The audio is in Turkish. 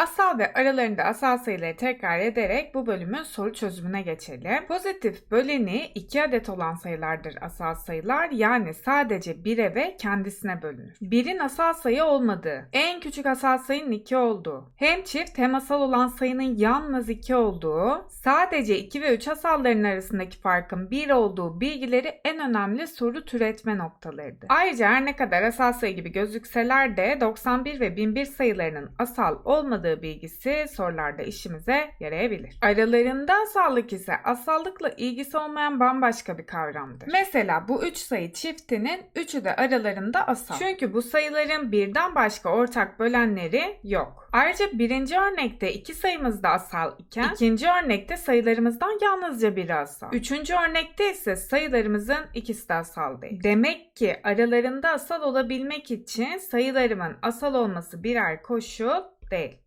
Asal ve aralarında asal sayıları tekrar ederek bu bölümün soru çözümüne geçelim. Pozitif böleni 2 adet olan sayılardır asal sayılar yani sadece 1'e ve kendisine bölünür. 1'in asal sayı olmadığı, en küçük asal sayının 2 olduğu, hem çift hem asal olan sayının yalnız 2 olduğu, sadece 2 ve 3 asalların arasındaki farkın 1 olduğu bilgileri en önemli soru türetme noktalarıdır. Ayrıca her ne kadar asal sayı gibi gözükseler de 91 ve 1001 sayılarının asal olmadığı bilgisi sorularda işimize yarayabilir. Aralarında asallık ise asallıkla ilgisi olmayan bambaşka bir kavramdır. Mesela bu 3 sayı çiftinin 3'ü de aralarında asal. Çünkü bu sayıların birden başka ortak bölenleri yok. Ayrıca birinci örnekte iki sayımız da asal iken ikinci örnekte sayılarımızdan yalnızca biri asal. Üçüncü örnekte ise sayılarımızın ikisi de asal değil. Demek ki aralarında asal olabilmek için sayılarımın asal olması birer koşul değil.